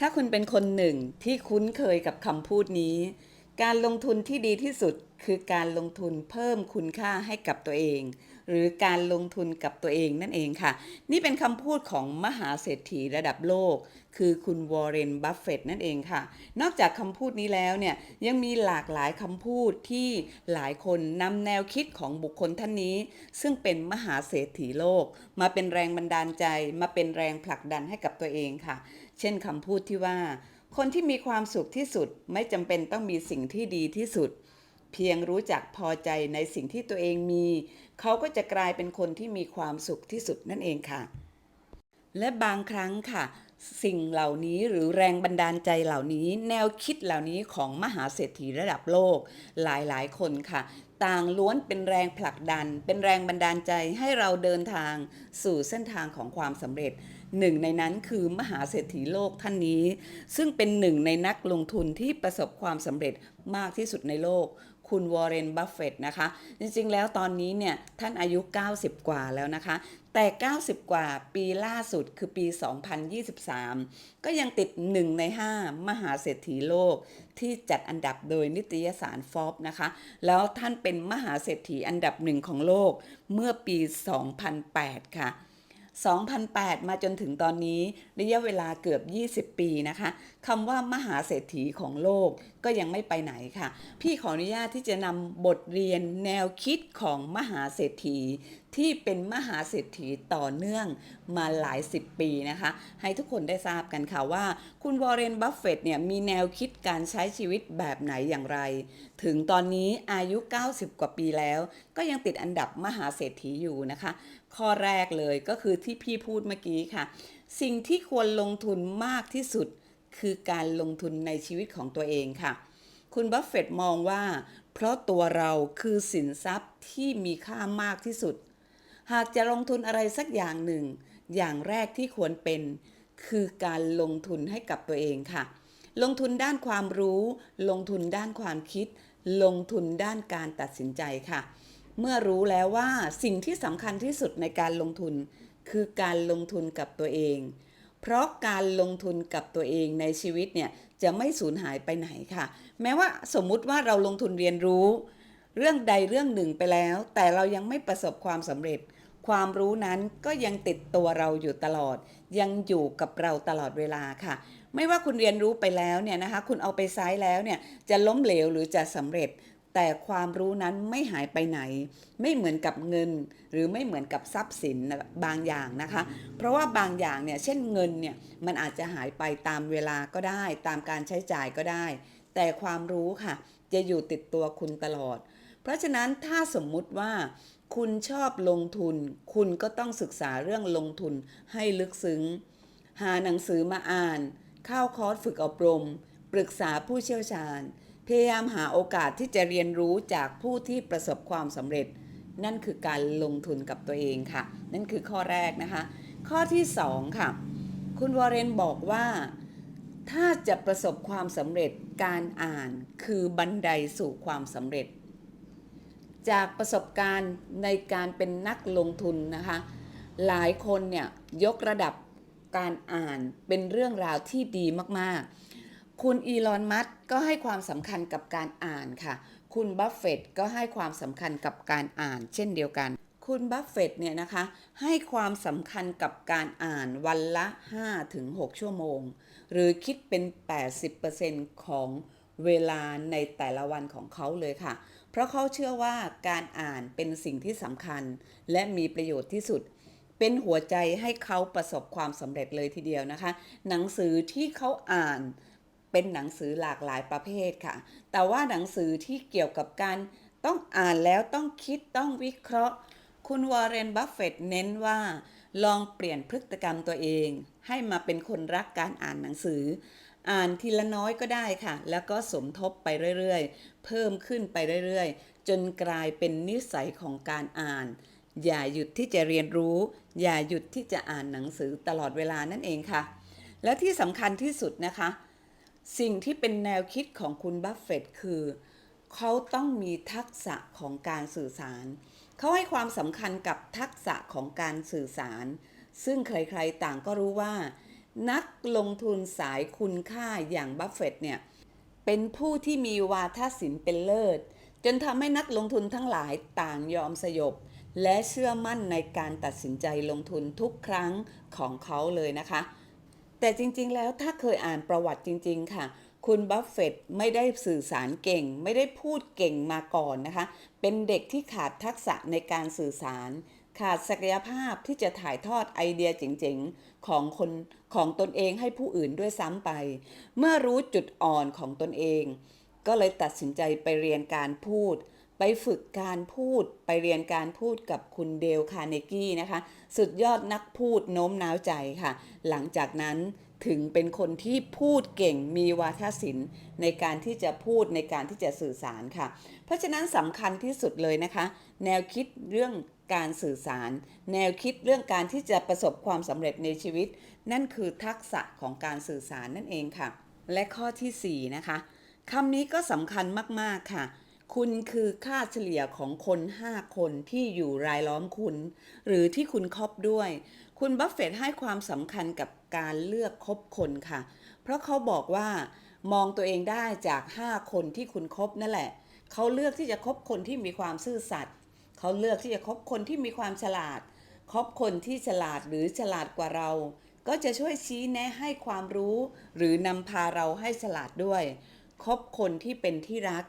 ถ้าคุณเป็นคนหนึ่งที่คุ้นเคยกับคำพูดนี้ การลงทุนที่ดีที่สุดคือการลงทุนเพิ่มคุณค่าให้กับตัวเอง หรือการลงทุนกับตัวเองนั่นเองค่ะ นี่เป็นคำพูดของมหาเศรษฐีระดับโลก คือคุณวอร์เรนบัฟเฟตนั่นเองค่ะ นอกจากคำพูดนี้แล้วเนี่ยยังมีหลากหลายคำพูดที่หลายคนนำแนวคิดของบุคคลท่านนี้ ซึ่งเป็นมหาเศรษฐีโลก มาเป็นแรงบันดาลใจ มาเป็นแรงผลักดันให้กับตัวเองค่ะ เช่นคำพูดที่ว่า คนที่มีความสุขที่สุดไม่จำเป็นต้องมีสิ่งที่ดีที่สุด เพียงรู้จักพอใจในสิ่งที่ตัวเองมี เขาก็จะกลายเป็นคนที่มีความสุขที่สุดนั่นเองค่ะ และบางครั้งค่ะ สิ่งเหล่านี้หรือแรงบันดาลใจเหล่านี้ แนวคิดเหล่านี้ของมหาเศรษฐีระดับโลก หลายๆ คนค่ะต่างล้วนเป็นแรงผลักดัน เป็นแรงบันดาลใจให้เราเดินทางสู่เส้นทางของความสำเร็จ หนึ่งในนั้นคือมหาเศรษฐีโลกท่านนี้ ซึ่งเป็นหนึ่งในนักลงทุนที่ประสบความสำเร็จมากที่สุดในโลก คุณวอร์เรน บัฟเฟตนะคะ จริงๆ แล้วตอนนี้เนี่ย ท่านอายุ 90 กว่าแล้วนะคะ แต่ 90 กว่าปีล่าสุดคือปี 2023 ก็ยังติด 1 ใน 5 มหาเศรษฐีโลกที่จัดอันดับโดยนิตยสารฟอบนะคะ แล้วท่านเป็นมหาเศรษฐีอันดับหนึ่งของโลกเมื่อปี 2008 ค่ะ 2008 มาจนถึงตอนนี้ระยะเวลาเกือบ 20 ปีนะคะคำว่ามหาเศรษฐีของโลกก็ยังไม่ไปไหนค่ะ พี่ขออนุญาตที่จะนำบทเรียนแนวคิดของมหาเศรษฐี ที่เป็นมหาเศรษฐีต่อเนื่องมาหลายสิบปีนะคะ ให้ทุกคนได้ทราบกันค่ะว่า คุณวอร์เรนบัฟเฟตเนี่ยมีแนวคิดการใช้ชีวิตแบบไหนอย่างไร ถึงตอนนี้อายุ 90 กว่าปีแล้ว ก็ยังติดอันดับมหาเศรษฐีอยู่นะคะ ข้อแรกเลยก็คือที่พี่พูดเมื่อกี้ค่ะ สิ่งที่ควรลงทุนมากที่สุดคือการลงทุนในชีวิตของตัวเองค่ะ คุณบัฟเฟตมองว่า เพราะตัวเราคือสินทรัพย์ที่มีค่ามากที่สุด หากจะลงทุนอะไรสักอย่างหนึ่ง อย่างแรกที่ควรเป็น คือการลงทุนให้กับตัวเองค่ะ ลงทุนด้านความรู้ ลงทุนด้านความคิด ลงทุนด้านการตัดสินใจค่ะ เมื่อรู้แล้วว่าสิ่งที่สำคัญที่สุดในการลงทุน คือการลงทุนกับตัวเอง เพราะการลงทุนกับตัวเองในชีวิตเนี่ยจะไม่สูญหายไปไหนค่ะ แม้ว่าสมมุติว่าเราลงทุนเรียนรู้ เรื่องใดเรื่องหนึ่งไปแล้ว แต่เรายังไม่ประสบความสำเร็จ ความรู้นั้นก็ยังติดตัวเราอยู่ตลอด ยังอยู่กับเราตลอดเวลาค่ะไม่ว่าคุณเรียนรู้ไปแล้วเนี่ยนะคะ คุณเอาไปใช้แล้วเนี่ย จะล้มเหลวหรือจะสำเร็จ แต่ความรู้นั้นไม่หายไปไหน ไม่เหมือนกับเงิน หรือไม่เหมือนกับทรัพย์สินบางอย่างนะคะ เพราะว่าบางอย่างเนี่ยเช่นเงินเนี่ยมันอาจจะหายไปตามเวลาก็ได้ ตามการใช้จ่ายก็ได้ แต่ความรู้ค่ะ จะอยู่ติดตัวคุณตลอด เพราะฉะนั้นถ้าสมมุติว่าคุณชอบลงทุน คุณก็ต้องศึกษาเรื่องลงทุนให้ลึกซึ้ง หาหนังสือมาอ่าน เข้าคอร์สฝึกอบรม ปรึกษาผู้เชี่ยวชาญ พยายามหาโอกาสที่จะเรียนรู้จากผู้ที่ประสบความสำเร็จ นั่นคือการลงทุนกับตัวเองค่ะ นั่นคือข้อแรกนะคะ ข้อที่สองค่ะ คุณวอร์เรนบอกว่า ถ้าจะประสบความสำเร็จการอ่านคือบันไดสู่ความสำเร็จ จากประสบการณ์ในการเป็นนักลงทุนนะคะ หลายคนเนี่ยยกระดับการอ่านเป็นเรื่องราวที่ดีมากๆ คุณอีลอนมัสก์ก็ให้ความสำคัญกับการอ่านค่ะ คุณบัฟเฟตต์ก็ให้ความสำคัญกับการอ่านเช่นเดียวกัน คุณบัฟเฟตต์เนี่ยนะคะ ให้ความสำคัญกับการอ่านวันละ 5-6 ชั่วโมง หรือคิดเป็น 80%ของเวลาในแต่ละวันของเขาเลยค่ะ เพราะเขาเชื่อว่าการอ่านเป็นสิ่งที่สำคัญ และมีประโยชน์ที่สุด เป็นหัวใจให้เขาประสบความสำเร็จเลยทีเดียวนะคะ หนังสือที่เขาอ่าน เป็นหนังสือหลากหลายประเภทค่ะ แต่ว่าหนังสือที่เกี่ยวกับการต้องอ่านแล้วต้องคิดต้องวิเคราะห์ คุณวอร์เรน บัฟเฟตต์เน้นว่า ลองเปลี่ยนพฤติกรรมตัวเอง ให้มาเป็นคนรักการอ่านหนังสือ อ่านทีละน้อยก็ได้ค่ะ แล้วก็สมทบไปเรื่อยๆ เพิ่มขึ้นไปเรื่อยๆ จนกลายเป็นนิสัยของการอ่าน อย่าหยุดที่จะเรียนรู้ อย่าหยุดที่จะอ่านหนังสือตลอดเวลานั่นเองค่ะ และที่สำคัญที่สุดนะคะ สิ่งที่เป็นแนวคิดของคุณบัฟเฟตต์คือ เขาต้องมีทักษะของการสื่อสาร เขาให้ความสำคัญกับทักษะของการสื่อสาร ซึ่งใครๆต่างก็รู้ว่า นักลงทุนสายคุณค่าอย่างบัฟเฟตต์เนี่ย เป็นผู้ที่มีวาทศิลป์เป็นเลิศ จนทำให้นักลงทุนทั้งหลายต่างยอมสยบ และเชื่อมั่นในการตัดสินใจลงทุนทุกครั้งของเขาเลยนะคะ แต่จริงๆ แล้วถ้าเคยอ่านประวัติจริง ๆ ค่ะ คุณบัฟเฟตไม่ได้สื่อสารเก่ง ไม่ได้พูดเก่งมาก่อนนะคะ เป็นเด็กที่ขาดทักษะในการสื่อสาร ขาดศักยภาพที่จะถ่ายทอดไอเดียเจ๋งๆ ของคนของตนเองให้ผู้อื่นด้วยซ้ำไป เมื่อรู้จุดอ่อนของตนเอง ก็เลยตัดสินใจไปเรียนการพูด ไปฝึกการพูดไปเรียนการพูดกับคุณเดลคาร์เนกี้นะคะ สุดยอดนักพูดโน้มน้าวใจค่ะ หลังจากนั้นถึงเป็นคนที่พูดเก่งมีวาทศิลป์ ในการที่จะพูดในการที่จะสื่อสารค่ะ เพราะฉะนั้นสำคัญที่สุดเลยนะคะ แนวคิดเรื่องการสื่อสาร แนวคิดเรื่องการที่จะประสบความสำเร็จในชีวิต นั่นคือทักษะของการสื่อสารนั่นเองค่ะ และข้อทีสี่4นะคะคำนี้ก็สำคัญมากๆค่ะ คุณคือค่าเฉลี่ยของคน 5 คนที่อยู่รายล้อมคุณ หรือที่คุณคบด้วย คุณบัฟเฟตให้ความสำคัญกับการเลือกคบคนค่ะ เพราะเขาบอกว่ามองตัวเองได้จาก 5 คนที่คุณคบนั่นแหละ เขาเลือกที่จะคบคนที่มีความซื่อสัตย์เขาเลือกที่จะคบคนที่มีความฉลาด คบคนที่ฉลาดหรือฉลาดกว่าเรา ก็จะช่วยชี้แนะให้ความรู้ หรือนำพาเราให้ฉลาดด้วย คบคนที่เป็นที่รัก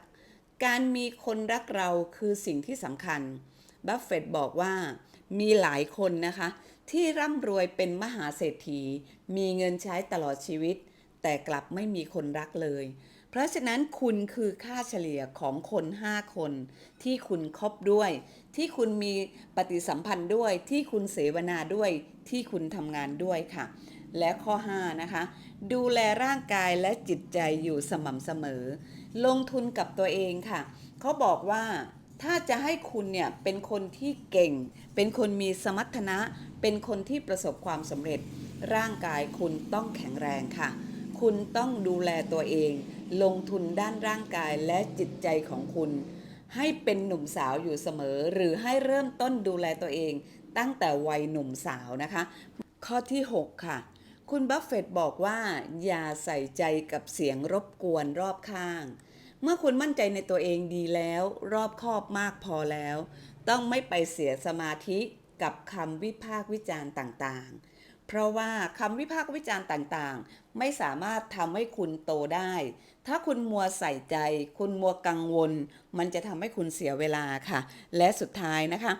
การมีคนรักเราคือสิ่งที่สำคัญ บัฟเฟตต์บอกว่ามีหลายคนนะคะ ที่ร่ำรวยเป็นมหาเศรษฐี มีเงินใช้ตลอดชีวิต แต่กลับไม่มีคนรักเลย เพราะฉะนั้นคุณคือค่าเฉลี่ยของคน 5 คน ที่คุณคบด้วย ที่คุณมีปฏิสัมพันธ์ด้วย ที่คุณเสวนาด้วย ที่คุณทำงานด้วยค่ะ และข้อ 5 นะคะ ดูแลร่างกายและจิตใจอยู่สม่ำเสมอ ลงทุนกับตัวเองค่ะ เขาบอกว่าถ้าจะให้คุณเนี่ยเป็นคนที่เก่ง เป็นคนมีสมรรถนะ เป็นคนที่ประสบความสำเร็จ ร่างกายคุณต้องแข็งแรงค่ะ คุณต้องดูแลตัวเอง ลงทุนด้านร่างกายและจิตใจของคุณ ให้เป็นหนุ่มสาวอยู่เสมอ หรือให้เริ่มต้นดูแลตัวเอง ตั้งแต่วัยหนุ่มสาวนะคะ ข้อที่ 6 ค่ะ คุณบัฟเฟตบอกว่าอย่าใส่ใจกับเสียงรบกวนรอบข้าง เมื่อคุณมั่นใจในตัวเองดีแล้ว รอบคอบมากพอแล้ว ต้องไม่ไปเสียสมาธิกับคำวิพากษ์วิจารณ์ต่างๆ เพราะว่าคำวิพากษ์วิจารณ์ต่างๆ ไม่สามารถทำให้คุณโตได้ ถ้าคุณมัวใส่ใจ คุณมัวกังวล มันจะทำให้คุณเสียเวลาค่ะ และสุดท้ายนะคะ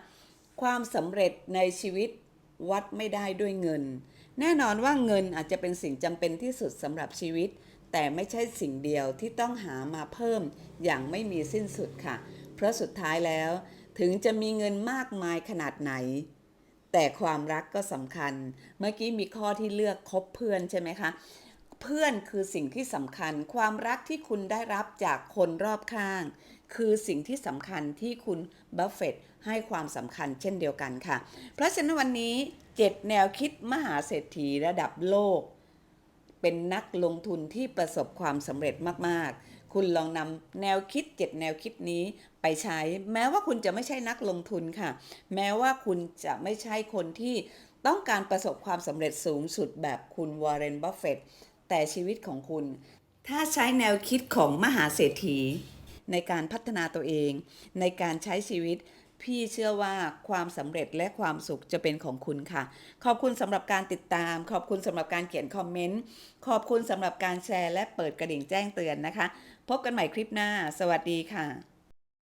ความสำเร็จในชีวิตวัดไม่ได้ด้วยเงิน แน่นอนว่าเงินอาจจะเป็นสิ่งจำเป็นที่สุดสำหรับชีวิต แต่ไม่ใช่สิ่งเดียวที่ต้องหามาเพิ่มอย่างไม่มีสิ้นสุดค่ะ เพราะสุดท้ายแล้ว ถึงจะมีเงินมากมายขนาดไหน แต่ความรักก็สำคัญ เมื่อกี้มีข้อที่เลือกคบเพื่อนใช่ไหมคะเพื่อนคือสิ่งที่สำคัญ ความรักที่คุณได้รับจากคนรอบข้าง คือสิ่งที่สำคัญที่คุณบัฟเฟตให้ความสำคัญเช่นเดียวกันค่ะ เพราะฉะนั้นวันนี้ 7แนวคิดมหาเศรษฐีระดับโลก เป็นนักลงทุนที่ประสบความสำเร็จมากๆ คุณลองนำแนวคิด7แนวคิดนี้ไปใช้ แม้ว่าคุณจะไม่ใช่นักลงทุนค่ะ แม้ว่าคุณจะไม่ใช่คนที่ต้องการประสบความสำเร็จสูงสุดแบบคุณวอร์เรนบัฟเฟตต์แต่ชีวิตของคุณ ถ้าใช้แนวคิดของมหาเศรษฐี ในการพัฒนาตัวเอง ในการใช้ชีวิต พี่เชื่อว่าความสำเร็จและความสุขจะเป็นของคุณค่ะ ขอบคุณสำหรับการติดตาม ขอบคุณสำหรับการเขียนคอมเมนต์ ขอบคุณสำหรับการแชร์และเปิดกระดิ่งแจ้งเตือนนะคะ พบกันใหม่คลิปหน้า สวัสดีค่ะ